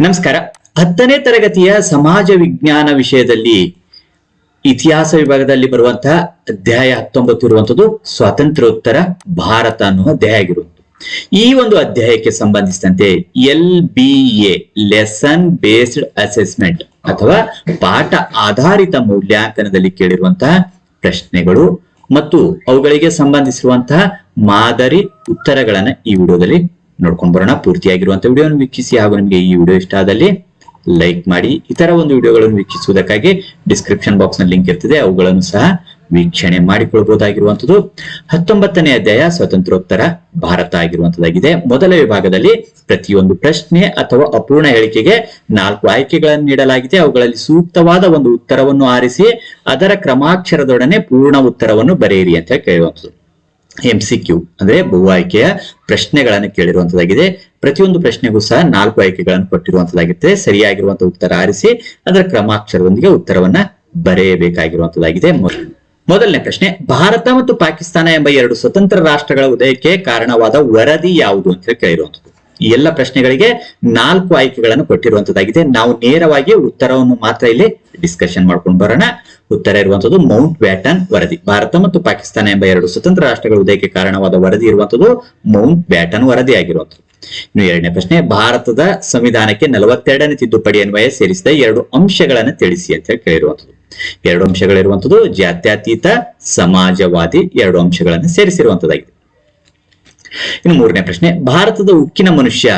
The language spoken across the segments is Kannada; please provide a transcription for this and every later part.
ನಮಸ್ಕಾರ. ಹತ್ತನೇ ತರಗತಿಯ ಸಮಾಜ ವಿಜ್ಞಾನ ವಿಷಯದಲ್ಲಿ ಇತಿಹಾಸ ವಿಭಾಗದಲ್ಲಿ ಬರುವಂತಹ ಅಧ್ಯಾಯ ಹತ್ತೊಂಬತ್ತು ಇರುವಂತದ್ದು ಸ್ವಾತಂತ್ರ್ಯೋತ್ತರ ಭಾರತ ಅನ್ನುವ ಅಧ್ಯಾಯ ಆಗಿರುವುದು ಈ ಒಂದು ಅಧ್ಯಾಯಕ್ಕೆ ಸಂಬಂಧಿಸಿದಂತೆ L B A lesson based assessment ಅಥವಾ ಪಾಠ ಆಧಾರಿತ ಮೌಲ್ಯಾಂಕನದಲ್ಲಿ ಕೇಳಿರುವಂತಹ ಪ್ರಶ್ನೆಗಳು ಮತ್ತು ಅವುಗಳಿಗೆ ಸಂಬಂಧಿಸಿರುವಂತಹ ಮಾದರಿ ಉತ್ತರಗಳನ್ನ ಈ ವಿಡಿಯೋದಲ್ಲಿ ನೋಡ್ಕೊಂಡ್ ಬರೋಣ. ಪೂರ್ತಿಯಾಗಿರುವಂತ ವಿಡಿಯೋವನ್ನು ವೀಕ್ಷಿಸಿ ಹಾಗೂ ನಿಮಗೆ ಈ ವಿಡಿಯೋ ಇಷ್ಟ ಆದಲ್ಲಿ ಲೈಕ್ ಮಾಡಿ. ಇತರ ಒಂದು ವಿಡಿಯೋಗಳನ್ನು ವೀಕ್ಷಿಸುವುದಕ್ಕಾಗಿ ಡಿಸ್ಕ್ರಿಪ್ಷನ್ ಬಾಕ್ಸ್ನಲ್ಲಿ ಲಿಂಕ್ ಇರ್ತದೆ. ಅವುಗಳನ್ನು ಸಹ ವೀಕ್ಷಣೆ ಮಾಡಿಕೊಳ್ಬಹುದಾಗಿರುವಂತದ್ದು ಹತ್ತೊಂಬತ್ತನೇ ಅಧ್ಯಾಯ ಸ್ವತಂತ್ರೋತ್ತರ ಭಾರತ ಆಗಿರುವಂತದ್ದಾಗಿದೆ. ಮೊದಲ ವಿಭಾಗದಲ್ಲಿ ಪ್ರತಿಯೊಂದು ಪ್ರಶ್ನೆ ಅಥವಾ ಅಪೂರ್ಣ ಹೇಳಿಕೆಗೆ ನಾಲ್ಕು ಆಯ್ಕೆಗಳನ್ನು ನೀಡಲಾಗಿದೆ. ಅವುಗಳಲ್ಲಿ ಸೂಕ್ತವಾದ ಒಂದು ಉತ್ತರವನ್ನು ಆರಿಸಿ, ಅದರ ಕ್ರಮಾಕ್ಷರದೊಡನೆ ಪೂರ್ಣ ಉತ್ತರವನ್ನು ಬರೆಯಿರಿ ಅಂತ ಕೇಳುವಂಥದ್ದು ಎಂ ಸಿ ಕ್ಯೂ ಅಂದ್ರೆ ಬಹು ಆಯ್ಕೆಯ ಪ್ರಶ್ನೆಗಳನ್ನು ಕೇಳಿರುವಂತದಾಗಿದೆ ಪ್ರತಿಯೊಂದು ಪ್ರಶ್ನೆಗೂ ಸಹ ನಾಲ್ಕು ಆಯ್ಕೆಗಳನ್ನು ಕೊಟ್ಟಿರುವಂತದ್ದಾಗಿರುತ್ತೆ ಸರಿಯಾಗಿರುವಂತಹ ಉತ್ತರ ಆರಿಸಿ ಅದರ ಕ್ರಮಾಕ್ಷರದೊಂದಿಗೆ ಉತ್ತರವನ್ನ ಬರೆಯಬೇಕಾಗಿರುವಂತದ್ದಾಗಿದೆ. ಮೊದ- ಮೊದಲನೇ ಪ್ರಶ್ನೆ, ಭಾರತ ಮತ್ತು ಪಾಕಿಸ್ತಾನ ಎಂಬ ಎರಡು ಸ್ವತಂತ್ರ ರಾಷ್ಟ್ರಗಳ ಉದಯಕ್ಕೆ ಕಾರಣವಾದ ವರದಿ ಯಾವುದು ಅಂತ ಕೇಳಿರುವಂತದ್ದು. ಈ ಎಲ್ಲ ಪ್ರಶ್ನೆಗಳಿಗೆ ನಾಲ್ಕು ಆಯ್ಕೆಗಳನ್ನು ಕೊಟ್ಟಿರುವಂತದ್ದಾಗಿದೆ. ನಾವು ನೇರವಾಗಿ ಉತ್ತರವನ್ನು ಮಾತ್ರ ಇಲ್ಲಿ ಡಿಸ್ಕಷನ್ ಮಾಡ್ಕೊಂಡು ಬರೋಣ. ಉತ್ತರ ಇರುವಂತದ್ದು ಮೌಂಟ್ ಬ್ಯಾಟನ್ ವರದಿ. ಭಾರತ ಮತ್ತು ಪಾಕಿಸ್ತಾನ ಎಂಬ ಎರಡು ಸ್ವತಂತ್ರ ರಾಷ್ಟ್ರಗಳ ಉದಯಕ್ಕೆ ಕಾರಣವಾದ ವರದಿ ಇರುವಂತದ್ದು ಮೌಂಟ್ ಬ್ಯಾಟನ್ ವರದಿ ಆಗಿರುವಂತದ್ದು. ಇನ್ನು ಎರಡನೇ ಪ್ರಶ್ನೆ, ಭಾರತದ ಸಂವಿಧಾನಕ್ಕೆ ನಲವತ್ತೆರಡನೇ ತಿದ್ದುಪಡಿ ಅನ್ವಯ ಸೇರಿಸಿದ ಎರಡು ಅಂಶಗಳನ್ನು ತಿಳಿಸಿ ಅಂತ ಹೇಳಿ ಕೇಳಿರುವಂತದ್ದು. ಎರಡು ಅಂಶಗಳಿರುವಂತದ್ದು ಜಾತ್ಯತೀತ, ಸಮಾಜವಾದಿ ಎರಡು ಅಂಶಗಳನ್ನು ಸೇರಿಸಿರುವಂತದ್ದಾಗಿದೆ. ಇನ್ನು ಮೂರನೇ ಪ್ರಶ್ನೆ, ಭಾರತದ ಉಕ್ಕಿನ ಮನುಷ್ಯ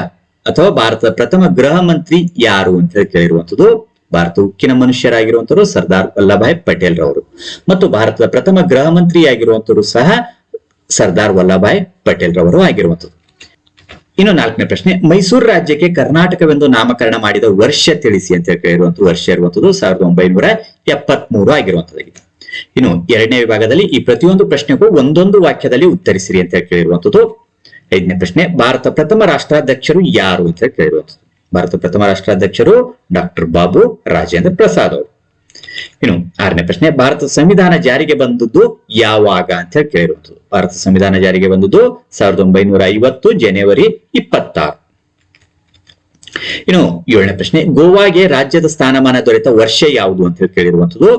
ಅಥವಾ ಭಾರತದ ಪ್ರಥಮ ಗೃಹ ಮಂತ್ರಿ ಯಾರು ಅಂತ ಕೇಳಿರುವಂತದ್ದು ಭಾರತ ಉಕ್ಕಿನ ಮನುಷ್ಯರಾಗಿರುವಂತವರು ಸರ್ದಾರ್ ವಲ್ಲಭಾಯ್ ಪಟೇಲ್ ರವರು. ಮತ್ತು ಭಾರತದ ಪ್ರಥಮ ಗೃಹ ಮಂತ್ರಿ ಆಗಿರುವಂತವರು ಸಹ ಸರ್ದಾರ್ ವಲ್ಲಭಾಯ್ ಪಟೇಲ್ ರವರು ಆಗಿರುವಂತದ್ದು ಇನ್ನು ನಾಲ್ಕನೇ ಪ್ರಶ್ನೆ, ಮೈಸೂರು ರಾಜ್ಯಕ್ಕೆ ಕರ್ನಾಟಕವೆಂದು ನಾಮಕರಣ ಮಾಡಿದ ವರ್ಷ ತಿಳಿಸಿ ಅಂತ ಕೇಳಿರುವಂತಹ ವರ್ಷ ಇರುವಂತದ್ದು ಸಾವಿರದ ಒಂಬೈನೂರ ಎಪ್ಪತ್ಮೂರು ಆಗಿರುವಂತದ್ದಾಗಿದೆ ಇನ್ನು ಎರಡನೇ ವಿಭಾಗದಲ್ಲಿ ಈ ಪ್ರತಿಯೊಂದು ಪ್ರಶ್ನೆಗೂ ಒಂದೊಂದು ವಾಕ್ಯದಲ್ಲಿ ಉತ್ತರಿಸಿರಿ ಅಂತ ಹೇಳಿ ಕೇಳಿರುವಂತದ್ದು ಐದನೇ ಪ್ರಶ್ನೆ, ಭಾರತ ಪ್ರಥಮ ರಾಷ್ಟ್ರಾಧ್ಯಕ್ಷರು ಯಾರು ಅಂತ ಕೇಳಿರುವಂತದ್ದು ಭಾರತ ಪ್ರಥಮ ರಾಷ್ಟ್ರಾಧ್ಯಕ್ಷರು ಡಾಕ್ಟರ್ ಬಾಬು ರಾಜೇಂದ್ರ ಪ್ರಸಾದ್ ಅವರು. ಇನ್ನು ಆರನೇ ಪ್ರಶ್ನೆ, ಭಾರತ ಸಂವಿಧಾನ ಜಾರಿಗೆ ಬಂದದ್ದು ಯಾವಾಗ ಅಂತ ಹೇಳಿ ಕೇಳಿರುವಂತದ್ದು ಭಾರತ ಸಂವಿಧಾನ ಜಾರಿಗೆ ಬಂದದ್ದು ಸಾವಿರದ ಒಂಬೈನೂರ ಐವತ್ತು ಜನವರಿ ಇಪ್ಪತ್ತಾರು. ಇನ್ನು ಏಳನೇ ಪ್ರಶ್ನೆ, ಗೋವಾಗೆ ರಾಜ್ಯದ ಸ್ಥಾನಮಾನ ದೊರೆತ ವರ್ಷ ಯಾವುದು ಅಂತ ಹೇಳಿ ಕೇಳಿರುವಂತದ್ದು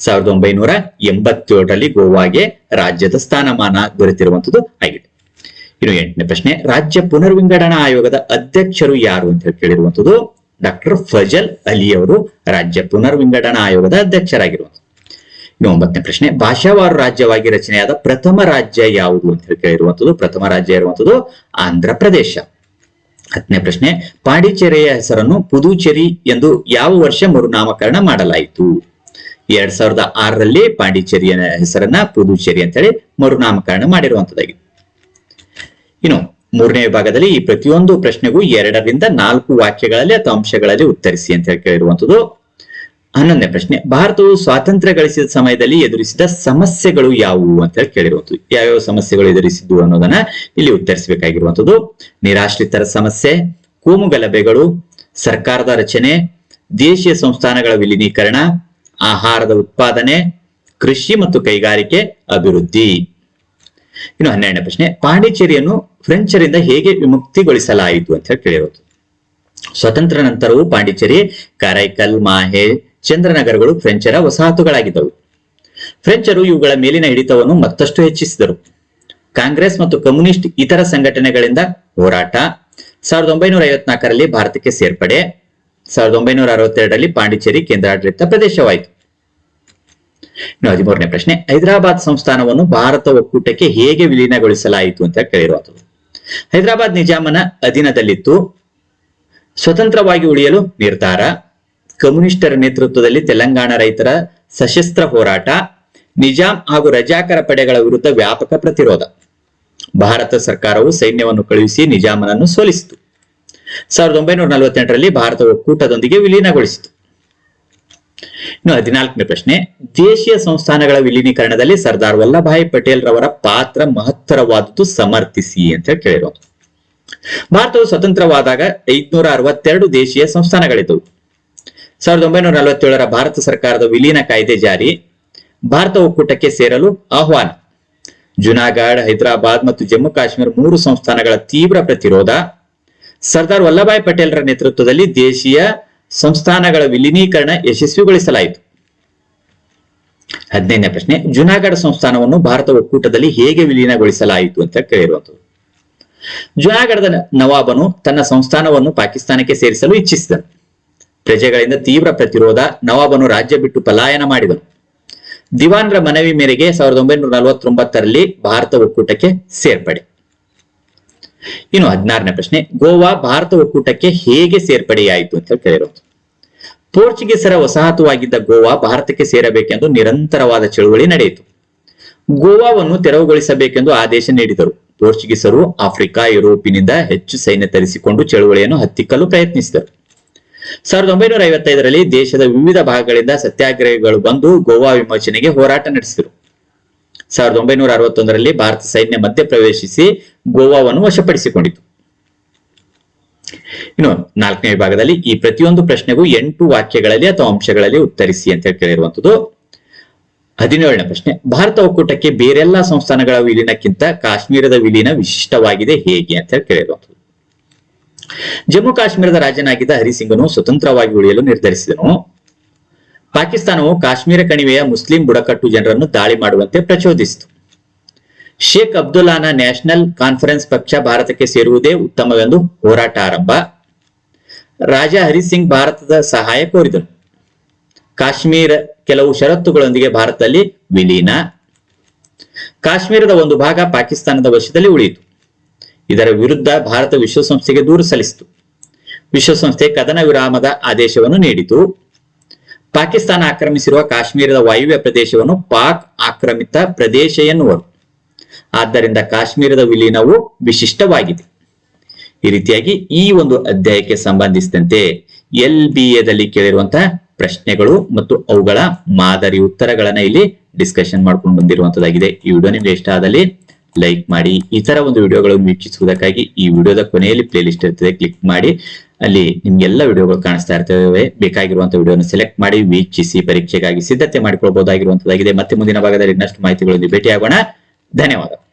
ಸಾವಿರದ ಒಂಬೈನೂರ ಎಂಬತ್ತೇಳರಲ್ಲಿ ಗೋವಾಗೆ ರಾಜ್ಯದ ಸ್ಥಾನಮಾನ ದೊರೆತಿರುವಂತದ್ದು ಆಗಿದೆ. ಇನ್ನು ಎಂಟನೇ ಪ್ರಶ್ನೆ, ರಾಜ್ಯ ಪುನರ್ವಿಂಗಡಣಾ ಆಯೋಗದ ಅಧ್ಯಕ್ಷರು ಯಾರು ಅಂತ ಹೇಳಿ ಕೇಳಿರುವಂತದ್ದು ಡಾಕ್ಟರ್ ಫಜಲ್ ಅಲಿ ಅವರು ರಾಜ್ಯ ಪುನರ್ವಿಂಗಡಣಾ ಆಯೋಗದ ಅಧ್ಯಕ್ಷರಾಗಿರುವಂತದ್ದು ಇನ್ನು ಒಂಬತ್ತನೇ ಪ್ರಶ್ನೆ, ಭಾಷಾವಾರು ರಾಜ್ಯವಾಗಿ ರಚನೆಯಾದ ಪ್ರಥಮ ರಾಜ್ಯ ಯಾವುದು ಅಂತ ಹೇಳಿ ಕೇಳಿರುವಂತದ್ದು ಪ್ರಥಮ ರಾಜ್ಯ ಇರುವಂತದ್ದು ಆಂಧ್ರ ಪ್ರದೇಶ. ಹತ್ತನೇ ಪ್ರಶ್ನೆ, ಪಾಂಡಿಚೇರಿಯ ಹೆಸರನ್ನು ಪುದುಚೇರಿ ಎಂದು ಯಾವ ವರ್ಷ ಮರುನಾಮಕರಣ ಮಾಡಲಾಯಿತು? ಎರಡ್ ಸಾವಿರದ ಆರರಲ್ಲಿ ಪಾಂಡಿಚೇರಿಯ ಹೆಸರನ್ನ ಪುದುಚೇರಿ ಅಂತೇಳಿ ಮರುನಾಮಕರಣ ಮಾಡಿರುವಂತದ್ದಾಗಿದೆ. ಇನ್ನು ಮೂರನೇ ವಿಭಾಗದಲ್ಲಿ ಈ ಪ್ರತಿಯೊಂದು ಪ್ರಶ್ನೆಗೂ ಎರಡರಿಂದ ನಾಲ್ಕು ವಾಕ್ಯಗಳಲ್ಲಿ ಅಥವಾ ಅಂಶಗಳಲ್ಲಿ ಉತ್ತರಿಸಿ ಅಂತ ಹೇಳಿ ಕೇಳಿರುವಂತದ್ದು. ಹನ್ನೊಂದನೇ ಪ್ರಶ್ನೆ, ಭಾರತವು ಸ್ವಾತಂತ್ರ್ಯ ಗಳಿಸಿದ ಸಮಯದಲ್ಲಿ ಎದುರಿಸಿದ ಸಮಸ್ಯೆಗಳು ಯಾವುವು ಅಂತ ಹೇಳಿ ಕೇಳಿರುವಂತದ್ದು. ಯಾವ್ಯಾವ ಸಮಸ್ಯೆಗಳು ಎದುರಿಸಿದ್ದು ಅನ್ನೋದನ್ನ ಇಲ್ಲಿ ಉತ್ತರಿಸಬೇಕಾಗಿರುವಂತದ್ದು. ನಿರಾಶ್ರಿತರ ಸಮಸ್ಯೆ ಕೋಮು ಗಲಭೆಗಳು ಸರ್ಕಾರದ ರಚನೆ, ದೇಶೀಯ ಸಂಸ್ಥಾನಗಳ ವಿಲೀನೀಕರಣ ಆಹಾರದ ಉತ್ಪಾದನೆ, ಕೃಷಿ ಮತ್ತು ಕೈಗಾರಿಕೆ ಅಭಿವೃದ್ಧಿ. ಇನ್ನು ಹನ್ನೆರಡನೇ ಪ್ರಶ್ನೆ, ಪಾಂಡಿಚೇರಿಯನ್ನು ಫ್ರೆಂಚರಿಂದ ಹೇಗೆ ವಿಮುಕ್ತಿಗೊಳಿಸಲಾಯಿತು ಅಂತ ಹೇಳಿ ಕೇಳಿರೋದು. ಸ್ವತಂತ್ರ ನಂತರವೂ ಪಾಂಡಿಚೇರಿ, ಕರೈಕಲ್, ಮಾಹೆ, ಚಂದ್ರನಗರಗಳು ಫ್ರೆಂಚರ ವಸಾಹತುಗಳಾಗಿದ್ದವು. ಫ್ರೆಂಚರು ಇವುಗಳ ಮೇಲಿನ ಹಿಡಿತವನ್ನು ಮತ್ತಷ್ಟು ಹೆಚ್ಚಿಸಿದರು. ಕಾಂಗ್ರೆಸ್ ಮತ್ತು ಕಮ್ಯುನಿಸ್ಟ್ ಇತರ ಸಂಘಟನೆಗಳಿಂದ ಹೋರಾಟ. ಸಾವಿರದ ಒಂಬೈನೂರ ಐವತ್ನಾಲ್ಕರಲ್ಲಿ ಭಾರತಕ್ಕೆ ಸೇರ್ಪಡೆ. ಸಾವಿರದ ಒಂಬೈನೂರ ಅರವತ್ತೆರಡರಲ್ಲಿ ಪಾಂಡಿಚೇರಿ ಕೇಂದ್ರಾಡಳಿತ ಪ್ರದೇಶವಾಯಿತು. ಇನ್ನು ಹದಿಮೂರನೇ ಪ್ರಶ್ನೆ, ಹೈದರಾಬಾದ್ ಸಂಸ್ಥಾನವನ್ನು ಭಾರತ ಒಕ್ಕೂಟಕ್ಕೆ ಹೇಗೆ ವಿಲೀನಗೊಳಿಸಲಾಯಿತು ಅಂತ ಕೇಳಿರುವಂಥದ್ದು ಹೈದರಾಬಾದ್ ನಿಜಾಮನ ಅಧೀನದಲ್ಲಿತ್ತು. ಸ್ವತಂತ್ರವಾಗಿ ಉಳಿಯಲು ನಿರ್ಧಾರ, ಕಮ್ಯುನಿಸ್ಟರ ನೇತೃತ್ವದಲ್ಲಿ ತೆಲಂಗಾಣ ರೈತರ ಸಶಸ್ತ್ರ ಹೋರಾಟ, ನಿಜಾಂ ಹಾಗೂ ರಜಾಕರ ಪಡೆಗಳ ವಿರುದ್ಧ ವ್ಯಾಪಕ ಪ್ರತಿರೋಧ. ಭಾರತ ಸರ್ಕಾರವು ಸೈನ್ಯವನ್ನು ಕಳುಹಿಸಿ ನಿಜಾಮನನ್ನು ಸೋಲಿಸಿತು. ಸಾವಿರದ ಒಂಬೈನೂರ ನಲವತ್ತೆಂಟರಲ್ಲಿ ಭಾರತ ಒಕ್ಕೂಟದೊಂದಿಗೆ ವಿಲೀನಗೊಳಿಸಿತು. ಇನ್ನು ಹದಿನಾಲ್ಕನೇ ಪ್ರಶ್ನೆ, ದೇಶೀಯ ಸಂಸ್ಥಾನಗಳ ವಿಲೀನೀಕರಣದಲ್ಲಿ ಸರ್ದಾರ್ ವಲ್ಲಭಾಯಿ ಪಟೇಲ್ ರವರ ಪಾತ್ರ ಮಹತ್ತರವಾದದ್ದು ಸಮರ್ಥಿಸಿ ಅಂತ ಹೇಳಿ ಕೇಳಿರೋದು. ಭಾರತವು ಸ್ವತಂತ್ರವಾದಾಗ ಐದ್ನೂರ ಅರವತ್ತೆರಡು ದೇಶೀಯ ಸಂಸ್ಥಾನಗಳಿದ್ದವು. ಸಾವಿರದ ಒಂಬೈನೂರ ನಲವತ್ತೇಳರ ಭಾರತ ಸರ್ಕಾರದ ವಿಲೀನ ಕಾಯ್ದೆ ಜಾರಿ, ಭಾರತ ಒಕ್ಕೂಟಕ್ಕೆ ಸೇರಲು ಆಹ್ವಾನ. ಜುನಾಗಢ್, ಹೈದರಾಬಾದ್ ಮತ್ತು ಜಮ್ಮು ಕಾಶ್ಮೀರ ಮೂರು ಸಂಸ್ಥಾನಗಳ ತೀವ್ರ ಪ್ರತಿರೋಧ ಸರ್ದಾರ್ ವಲ್ಲಭಾಯ್ ಪಟೇಲ್ರ ನೇತೃತ್ವದಲ್ಲಿ ದೇಶೀಯ ಸಂಸ್ಥಾನಗಳ ವಿಲೀನೀಕರಣ ಯಶಸ್ವಿಗೊಳಿಸಲಾಯಿತು. ಹದಿನೈದನೇ ಪ್ರಶ್ನೆ, ಜುನಾಗಢ ಸಂಸ್ಥಾನವನ್ನು ಭಾರತ ಒಕ್ಕೂಟದಲ್ಲಿ ಹೇಗೆ ವಿಲೀನಗೊಳಿಸಲಾಯಿತು ಅಂತ ಕೇಳಿರುವಂತದ್ದು ಜುನಾಗಢದ ನವಾಬನು ತನ್ನ ಸಂಸ್ಥಾನವನ್ನು ಪಾಕಿಸ್ತಾನಕ್ಕೆ ಸೇರಿಸಲು ಇಚ್ಛಿಸಿದನು. ಪ್ರಜೆಗಳಿಂದ ತೀವ್ರ ಪ್ರತಿರೋಧ, ನವಾಬನು ರಾಜ್ಯ ಬಿಟ್ಟು ಪಲಾಯನ ಮಾಡಿದನು. ದಿವಾನ್ರ ಮನವಿ ಮೇರೆಗೆ ಸಾವಿರದ ಒಂಬೈನೂರ ನಲವತ್ತೊಂಬತ್ತರಲ್ಲಿ ಭಾರತ ಒಕ್ಕೂಟಕ್ಕೆ ಸೇರ್ಪಡೆ. ಇನ್ನು ಹದಿನಾರನೇ ಪ್ರಶ್ನೆ, ಗೋವಾ ಭಾರತ ಒಕ್ಕೂಟಕ್ಕೆ ಹೇಗೆ ಸೇರ್ಪಡೆಯಾಯಿತು ಅಂತ ಕೇಳಿರೋದು. ಪೋರ್ಚುಗೀಸರ ವಸಾಹತುವಾಗಿದ್ದ ಗೋವಾ ಭಾರತಕ್ಕೆ ಸೇರಬೇಕೆಂದು ನಿರಂತರವಾದ ಚಳುವಳಿ ನಡೆಯಿತು. ಗೋವಾವನ್ನು ತೆರವುಗೊಳಿಸಬೇಕೆಂದು ಆದೇಶ ನೀಡಿದರು. ಪೋರ್ಚುಗೀಸರು ಆಫ್ರಿಕಾ, ಯುರೋಪಿನಿಂದ ಹೆಚ್ಚು ಸೈನ್ಯ ತರಿಸಿಕೊಂಡು ಚಳುವಳಿಯನ್ನು ಹತ್ತಿಕ್ಕಲು ಪ್ರಯತ್ನಿಸಿದರು. ಸಾವಿರದ ಒಂಬೈನೂರ ಐವತ್ತೈದರಲ್ಲಿ ದೇಶದ ವಿವಿಧ ಭಾಗಗಳಿಂದ ಸತ್ಯಾಗ್ರಹಿಗಳು ಬಂದು ಗೋವಾ ವಿಮೋಚನೆಗೆ ಹೋರಾಟ ನಡೆಸಿದರು. ಸಾವಿರದ ಒಂಬೈನೂರ ಅರವತ್ತೊಂದರಲ್ಲಿ ಭಾರತ ಸೈನ್ಯ ಮಧ್ಯ ಪ್ರವೇಶಿಸಿ ಗೋವಾವನ್ನು ವಶಪಡಿಸಿಕೊಂಡಿತು. ಇನ್ನು ನಾಲ್ಕನೇ ವಿಭಾಗದಲ್ಲಿ ಈ ಪ್ರತಿಯೊಂದು ಪ್ರಶ್ನೆಗೂ ಎಂಟು ವಾಕ್ಯಗಳಲ್ಲಿ ಅಥವಾ ಅಂಶಗಳಲ್ಲಿ ಉತ್ತರಿಸಿ ಅಂತ ಹೇಳಿ ಕೇಳಿರುವಂತದ್ದು ಹದಿನೇಳನೇ ಪ್ರಶ್ನೆ, ಭಾರತ ಒಕ್ಕೂಟಕ್ಕೆ ಬೇರೆಲ್ಲಾ ಸಂಸ್ಥಾನಗಳ ವಿಲೀನಕ್ಕಿಂತ ಕಾಶ್ಮೀರದ ವಿಲೀನ ವಿಶಿಷ್ಟವಾಗಿದೆ ಹೇಗೆ ಅಂತ ಹೇಳಿ ಕೇಳಿರುವಂತದ್ದು ಜಮ್ಮು ಕಾಶ್ಮೀರದ ರಾಜನಾಗಿದ್ದ ಹರಿಸಿಂಗನು ಸ್ವತಂತ್ರವಾಗಿ ಉಳಿಯಲು ನಿರ್ಧರಿಸಿದನು. ಪಾಕಿಸ್ತಾನವು ಕಾಶ್ಮೀರ ಕಣಿವೆಯ ಮುಸ್ಲಿಂ ಬುಡಕಟ್ಟು ಜನರನ್ನು ದಾಳಿ ಮಾಡುವಂತೆ ಪ್ರಚೋದಿಸಿತು. ಶೇಖ್ ಅಬ್ದುಲ್ಲಾನ ನ್ಯಾಷನಲ್ ಕಾನ್ಫರೆನ್ಸ್ ಪಕ್ಷ ಭಾರತಕ್ಕೆ ಸೇರುವುದೇ ಉತ್ತಮವೆಂದು ಹೋರಾಟ ಆರಂಭ. ರಾಜ ಹರಿಸಿಂಗ್ ಭಾರತದ ಸಹಾಯ ಕೋರಿದರು. ಕಾಶ್ಮೀರ ಕೆಲವು ಷರತ್ತುಗಳೊಂದಿಗೆ ಭಾರತದಲ್ಲಿ ವಿಲೀನ. ಕಾಶ್ಮೀರದ ಒಂದು ಭಾಗ ಪಾಕಿಸ್ತಾನದ ವಶದಲ್ಲಿ ಉಳಿಯಿತು. ಇದರ ವಿರುದ್ಧ ಭಾರತ ವಿಶ್ವಸಂಸ್ಥೆಗೆ ದೂರು ಸಲ್ಲಿಸಿತು. ವಿಶ್ವಸಂಸ್ಥೆ ಕದನ ವಿರಾಮದ ಆದೇಶವನ್ನು ನೀಡಿತು. ಪಾಕಿಸ್ತಾನ ಆಕ್ರಮಿಸಿರುವ ಕಾಶ್ಮೀರದ ವಾಯುವ್ಯ ಪ್ರದೇಶವನ್ನು ಪಾಕ್ ಆಕ್ರಮಿತ ಪ್ರದೇಶ ಎನ್ನುವರು. ಆದ್ದರಿಂದ ಕಾಶ್ಮೀರದ ವಿಲೀನವು ವಿಶಿಷ್ಟವಾಗಿದೆ. ಈ ರೀತಿಯಾಗಿ ಈ ಒಂದು ಅಧ್ಯಾಯಕ್ಕೆ ಸಂಬಂಧಿಸಿದಂತೆ ಎಲ್ ಬಿ ಎದಲ್ಲಿ ಕೇಳಿರುವಂತಹ ಪ್ರಶ್ನೆಗಳು ಮತ್ತು ಅವುಗಳ ಮಾದರಿ ಉತ್ತರಗಳನ್ನ ಇಲ್ಲಿ ಡಿಸ್ಕಷನ್ ಮಾಡ್ಕೊಂಡು ಬಂದಿರುವಂತದ್ದಾಗಿದೆ ಈ ವಿಡಿಯೋ ನಿಮ್ಗೆ ಇಷ್ಟ ಆದಲ್ಲಿ ಲೈಕ್ ಮಾಡಿ ಈ ತರ ಒಂದು ವಿಡಿಯೋಗಳನ್ನು ವೀಕ್ಷಿಸುವುದಕ್ಕಾಗಿ ಈ ವಿಡಿಯೋದ ಕೊನೆಯಲ್ಲಿ ಪ್ಲೇ ಲಿಸ್ಟ್ ಇರ್ತದೆ ಕ್ಲಿಕ್ ಮಾಡಿ. ಅಲ್ಲಿ ನಿಮ್ಗೆಲ್ಲ ವಿಡಿಯೋಗಳು ಕಾಣಿಸ್ತಾ ಇರ್ತವೆ. ಬೇಕಾಗಿರುವಂತಹ ವಿಡಿಯೋನ ಸೆಲೆಕ್ಟ್ ಮಾಡಿ, ವೀಕ್ಷಿಸಿ, ಪರೀಕ್ಷೆಗಾಗಿ ಸಿದ್ಧತೆ ಮಾಡಿಕೊಳ್ಬಹುದಾಗಿರುವಂತದ್ದಾಗಿದೆ ಮತ್ತೆ ಮುಂದಿನ ಭಾಗದಲ್ಲಿ ಇನ್ನಷ್ಟು ಮಾಹಿತಿಗಳೊಂದಿಗೆ ಭೇಟಿಯಾಗೋಣ. ಧನ್ಯವಾದ.